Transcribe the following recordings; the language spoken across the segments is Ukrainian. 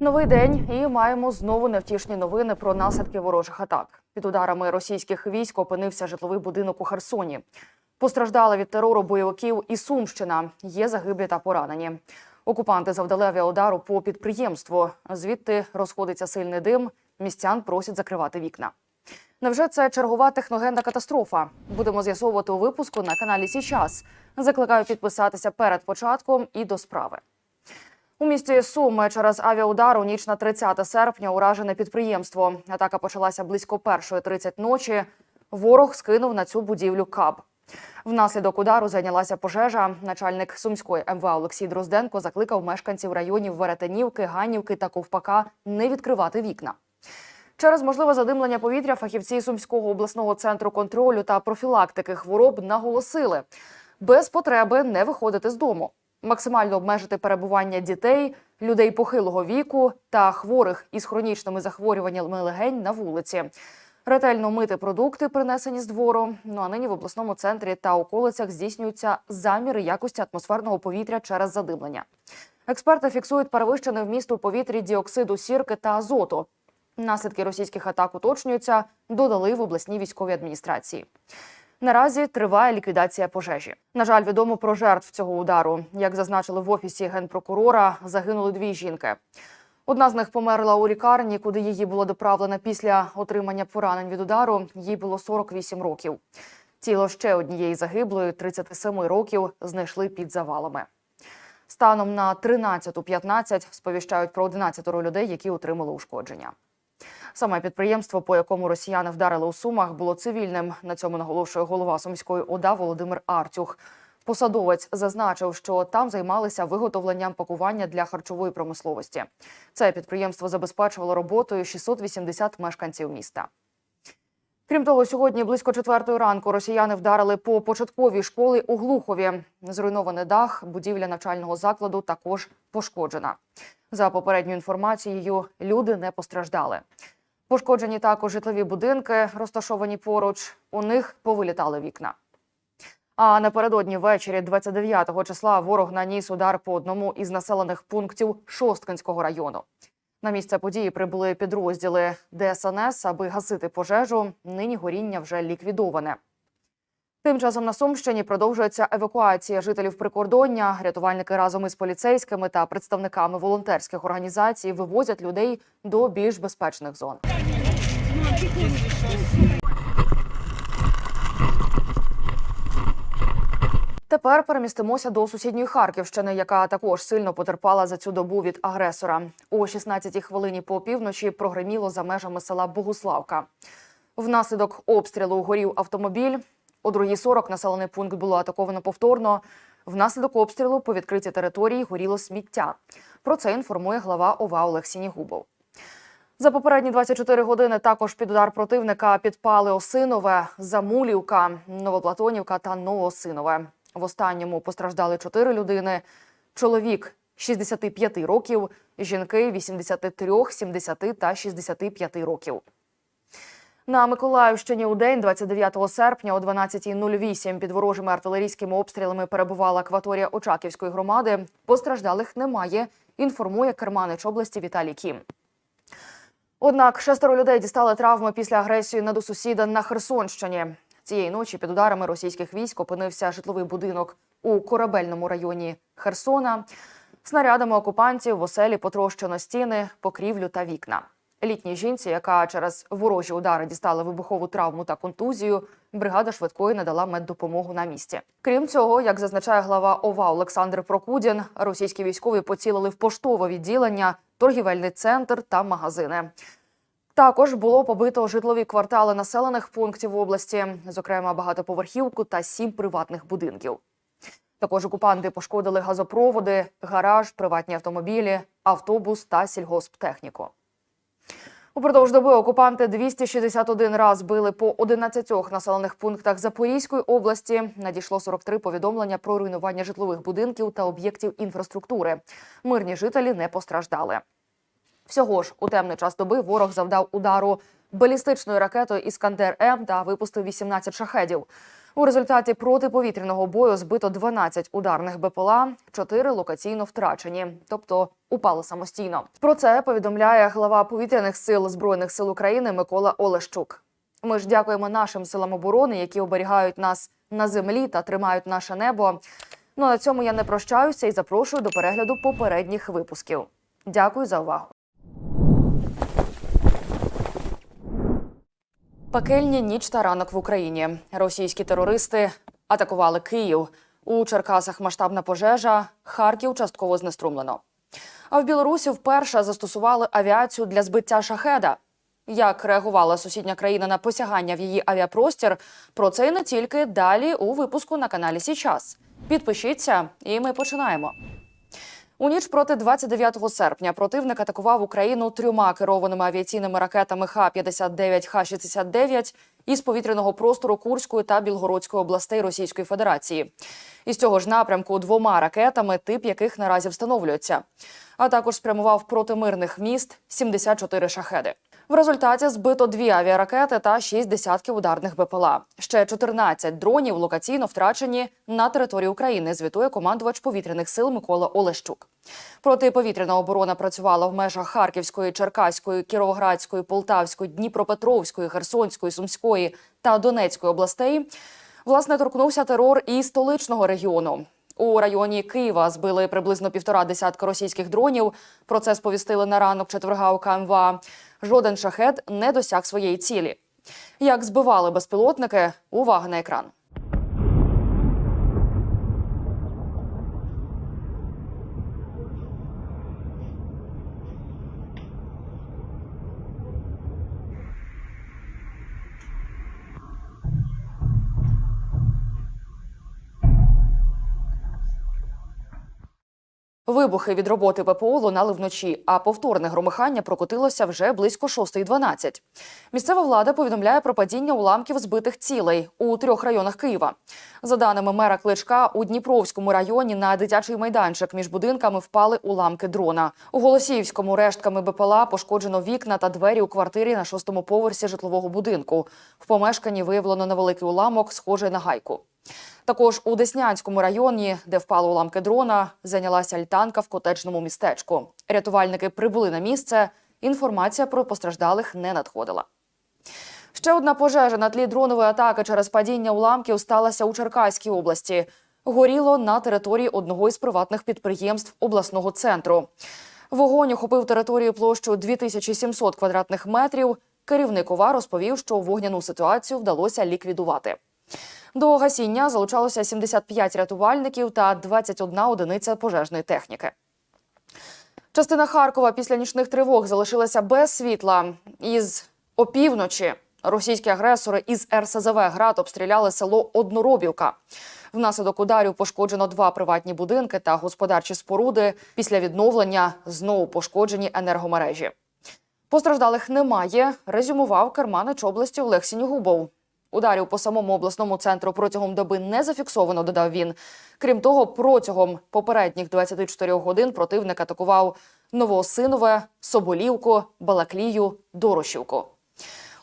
Новий день і маємо знову невтішні новини про наслідки ворожих атак. Під ударами російських військ опинився житловий будинок у Херсоні. Постраждали від терору бойовиків і Сумщина. Є загиблі та поранені. Окупанти завдали авіаудару по підприємству. Звідти розходиться сильний дим. Містян просять закривати вікна. Невже це чергова техногенна катастрофа? Будемо з'ясовувати у випуску на каналі Січас. Закликаю підписатися перед початком і до справи. У місті Суми через авіаудар у ніч на 30 серпня уражене підприємство. Атака почалася близько 1.30 ночі. Ворог скинув на цю будівлю каб. Внаслідок удару зайнялася пожежа. Начальник сумської МВА Олексій Дрозденко закликав мешканців районів Веретенівки, Ганівки та Ковпака не відкривати вікна. Через можливе задимлення повітря фахівці Сумського обласного центру контролю та профілактики хвороб наголосили без потреби не виходити з дому, максимально обмежити перебування дітей, людей похилого віку та хворих із хронічними захворюваннями легень на вулиці. Ретельно мити продукти, принесені з двору. Ну а нині в обласному центрі та околицях здійснюються заміри якості атмосферного повітря через задимлення. Експерти фіксують перевищений вміст у повітрі діоксиду сірки та азоту. Наслідки російських атак уточнюються, додали в обласній військовій адміністрації. Наразі триває ліквідація пожежі. На жаль, відомо про жертв цього удару. Як зазначили в офісі генпрокурора, загинули дві жінки. Одна з них померла у лікарні, куди її було доправлено після отримання поранень від удару. Їй було 48 років. Тіло ще однієї загиблої, 37 років, знайшли під завалами. Станом на 13.15 сповіщають про 11 людей, які отримали ушкодження. Саме підприємство, по якому росіяни вдарили у Сумах, було цивільним. На цьому наголошує голова сумської ОДА Володимир Артюх. Посадовець зазначив, що там займалися виготовленням пакування для харчової промисловості. Це підприємство забезпечувало роботою 680 мешканців міста. Крім того, сьогодні близько четвертої ранку росіяни вдарили по початковій школі у Глухові. Зруйнований дах, будівля навчального закладу також пошкоджена. За попередньою інформацією, люди не постраждали. Пошкоджені також житлові будинки, розташовані поруч. У них повилітали вікна. А напередодні ввечері 29-го числа ворог наніс удар по одному із населених пунктів Шосткинського району. На місце події прибули підрозділи ДСНС, аби гасити пожежу. Нині горіння вже ліквідоване. Тим часом на Сумщині продовжується евакуація жителів прикордоння. Рятувальники разом із поліцейськими та представниками волонтерських організацій вивозять людей до більш безпечних зон. Тепер перемістимося до сусідньої Харківщини, яка також сильно потерпала за цю добу від агресора. О 16-й хвилині по півночі прогреміло за межами села Богуславка. Внаслідок обстрілу горів автомобіль. О 2.40 населений пункт було атаковано повторно. Внаслідок обстрілу по відкритій території горіло сміття. Про це інформує глава ОВА Олег Сінігубов. За попередні 24 години також під удар противника підпали Осинове, Замулівка, Новоплатонівка та Новоосинове. В останньому постраждали 4 людини. Чоловік 65 років, жінки 83, 70 та 65 років. На Миколаївщині у день, 29 серпня о 12.08 під ворожими артилерійськими обстрілами перебувала акваторія Очаківської громади. Постраждалих немає, інформує керманич області Віталій Кім. Однак шестеро людей дістали травми після агресії на сусіда на Херсонщині. Цієї ночі під ударами російських військ опинився житловий будинок у корабельному районі Херсона. Снарядами окупантів в оселі потрощено стіни, покрівлю та вікна. Літній жінці, яка через ворожі удари дістала вибухову травму та контузію, бригада швидкої надала меддопомогу на місці. Крім цього, як зазначає глава ОВА Олександр Прокудін, російські військові поцілили в поштове відділення, торгівельний центр та магазини. Також було побито житлові квартали населених пунктів області, зокрема багатоповерхівку та сім приватних будинків. Також окупанти пошкодили газопроводи, гараж, приватні автомобілі, автобус та сільгосптехніку. Упродовж доби окупанти 261 раз били по 11 населених пунктах Запорізької області. Надійшло 43 повідомлення про руйнування житлових будинків та об'єктів інфраструктури. Мирні жителі не постраждали. Всього ж у темний час доби ворог завдав удару балістичною ракетою Іскандер М та випустив 18 шахедів. У результаті протиповітряного бою збито 12 ударних БПЛА, 4 локаційно втрачені, тобто упали самостійно. Про це повідомляє глава повітряних сил збройних сил України Микола Олещук. Ми ж дякуємо нашим силам оборони, які оберігають нас на землі та тримають наше небо. Ну а на цьому я не прощаюся і запрошую до перегляду попередніх випусків. Дякую за увагу. Пекельні ніч та ранок в Україні. Російські терористи атакували Київ. У Черкасах масштабна пожежа, Харків частково знеструмлено. А в Білорусі вперше застосували авіацію для збиття шахеда. Як реагувала сусідня країна на посягання в її авіапростір? Про це і не тільки далі у випуску на каналі Січас. Підпишіться, і ми починаємо. У ніч проти 29 серпня противник атакував Україну трьома керованими авіаційними ракетами Х-59, Х-69 із повітряного простору Курської та Білгородської областей Російської Федерації. Із цього ж напрямку двома ракетами, тип яких наразі встановлюється. А також спрямував проти мирних міст 74 шахеди. В результаті збито дві авіаракети та шість десятків ударних БПЛА. Ще 14 дронів локаційно втрачені на території України. Звітує командувач повітряних сил Микола Олещук. Протиповітряна оборона працювала в межах Харківської, Черкаської, Кіровоградської, Полтавської, Дніпропетровської, Херсонської, Сумської та Донецької областей. Власне, торкнувся терор і столичного регіону. У районі Києва збили приблизно півтора десятка російських дронів. Про це сповістили на ранок четверга у КМВА. Жоден шахет не досяг своєї цілі. Як збивали безпілотники? Увага на екран. Вибухи від роботи ППО лунали вночі, а повторне громихання прокотилося вже близько 6.12. Місцева влада повідомляє про падіння уламків збитих цілей у трьох районах Києва. За даними мера Кличка, у Дніпровському районі на дитячий майданчик між будинками впали уламки дрона. У Голосіївському рештками БПЛА пошкоджено вікна та двері у квартирі на шостому поверсі житлового будинку. В помешканні виявлено невеликий уламок, схожий на гайку. Також у Деснянському районі, де впали уламки дрона, зайнялася альтанка в котеджному містечку. Рятувальники прибули на місце. Інформація про постраждалих не надходила. Ще одна пожежа на тлі дронової атаки через падіння уламків сталася у Черкаській області. Горіло на території одного із приватних підприємств обласного центру. Вогонь охопив територію площею 2700 квадратних метрів. Керівник ОВА розповів, що вогняну ситуацію вдалося ліквідувати. До гасіння залучалося 75 рятувальників та 21 одиниця пожежної техніки. Частина Харкова після нічних тривог залишилася без світла. Із опівночі російські агресори із РСЗВ град обстріляли село Одноробівка. Внаслідок ударів пошкоджено два приватні будинки та господарчі споруди. Після відновлення знову пошкоджені енергомережі. Постраждалих немає, резюмував керманич області Олег Сінігубов. Ударів по самому обласному центру протягом доби не зафіксовано, додав він. Крім того, протягом попередніх 24 годин противник атакував Новоосинове, Соболівку, Балаклію, Дорошівку.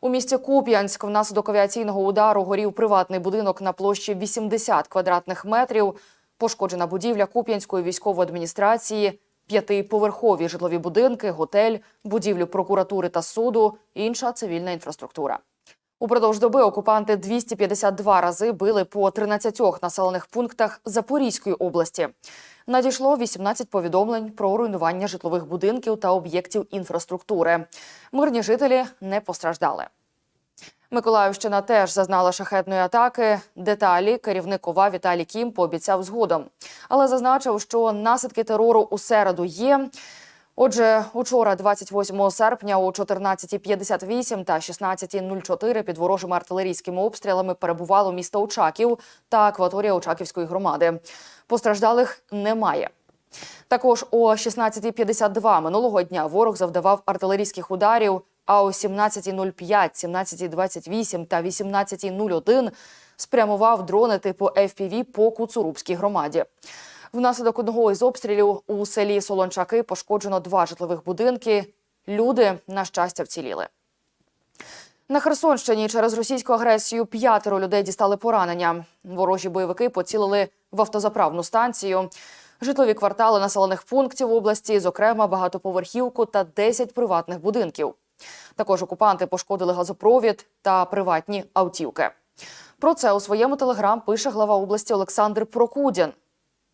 У місті Куп'янськ внаслідок авіаційного удару горів приватний будинок на площі 80 квадратних метрів. Пошкоджена будівля Куп'янської військової адміністрації, п'ятиповерхові житлові будинки, готель, будівлю прокуратури та суду, інша цивільна інфраструктура. Упродовж доби окупанти 252 рази били по 13 населених пунктах Запорізької області. Надійшло 18 повідомлень про руйнування житлових будинків та об'єктів інфраструктури. Мирні жителі не постраждали. Миколаївщина теж зазнала шахетної атаки. Деталі керівник ОВА Віталій Кім пообіцяв згодом, але зазначив, що наслідки терору у середу є. Отже, учора, 28 серпня, о 14.58 та 16.04 під ворожими артилерійськими обстрілами перебувало місто Очаків та акваторія Очаківської громади. Постраждалих немає. Також о 16.52 минулого дня ворог завдавав артилерійських ударів. А о 17.05, 17.28 та 18.01 спрямував дрони типу FPV по Куцурубській громаді. Внаслідок одного із обстрілів у селі Солончаки пошкоджено два житлових будинки. Люди, на щастя, вціліли. На Херсонщині через російську агресію п'ятеро людей дістали поранення. Ворожі бойовики поцілили в автозаправну станцію, житлові квартали населених пунктів області, зокрема багатоповерхівку та 10 приватних будинків. Також окупанти пошкодили газопровід та приватні автівки. Про це у своєму телеграм пише глава області Олександр Прокудін.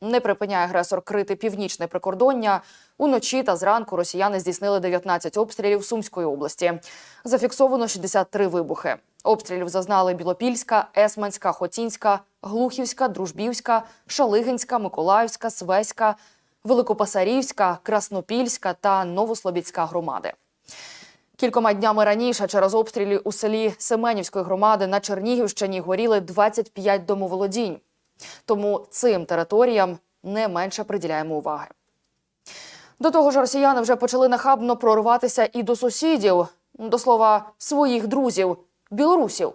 Не припиняє агресор крити північне прикордоння. Уночі та зранку росіяни здійснили 19 обстрілів Сумської області. Зафіксовано 63 вибухи. Обстрілів зазнали Білопільська, Есманська, Хотінська, Глухівська, Дружбівська, Шалигинська, Миколаївська, Свеська, Великопасарівська, Краснопільська та Новослобідська громади. Кількома днями раніше через обстріли у селі Семенівської громади на Чернігівщині горіли 25 домоволодінь. Тому цим територіям не менше приділяємо уваги. До того ж, росіяни вже почали нахабно прорватися і до сусідів, до слова, своїх друзів білорусів.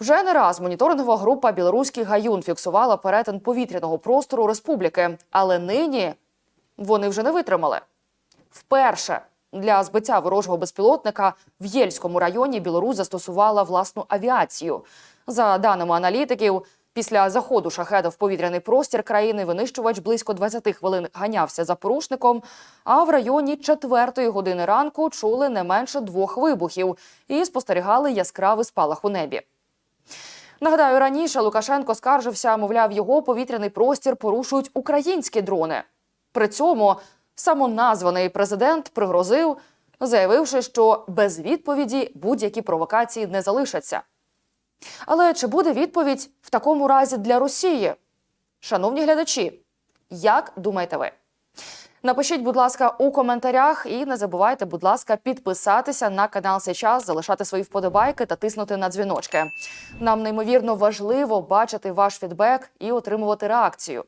Вже не раз моніторингова група Білоруський гаюн фіксувала перетин повітряного простору республіки, але нині вони вже не витримали. Вперше для збиття ворожого безпілотника в Єльському районі Білорусь застосувала власну авіацію. За даними аналітиків, після заходу шахеда в повітряний простір країни винищувач близько 20 хвилин ганявся за порушником. А в районі четвертої години ранку чули не менше двох вибухів і спостерігали яскравий спалах у небі. Нагадаю, раніше Лукашенко скаржився, мовляв, його повітряний простір порушують українські дрони. При цьому самоназваний президент пригрозив, заявивши, що без відповіді будь-які провокації не залишаться. Але чи буде відповідь в такому разі для Росії? Шановні глядачі, як думаєте ви? Напишіть, будь ласка, у коментарях і не забувайте, будь ласка, підписатися на канал Сейчас, залишати свої вподобайки та тиснути на дзвіночки. Нам неймовірно важливо бачити ваш фідбек і отримувати реакцію.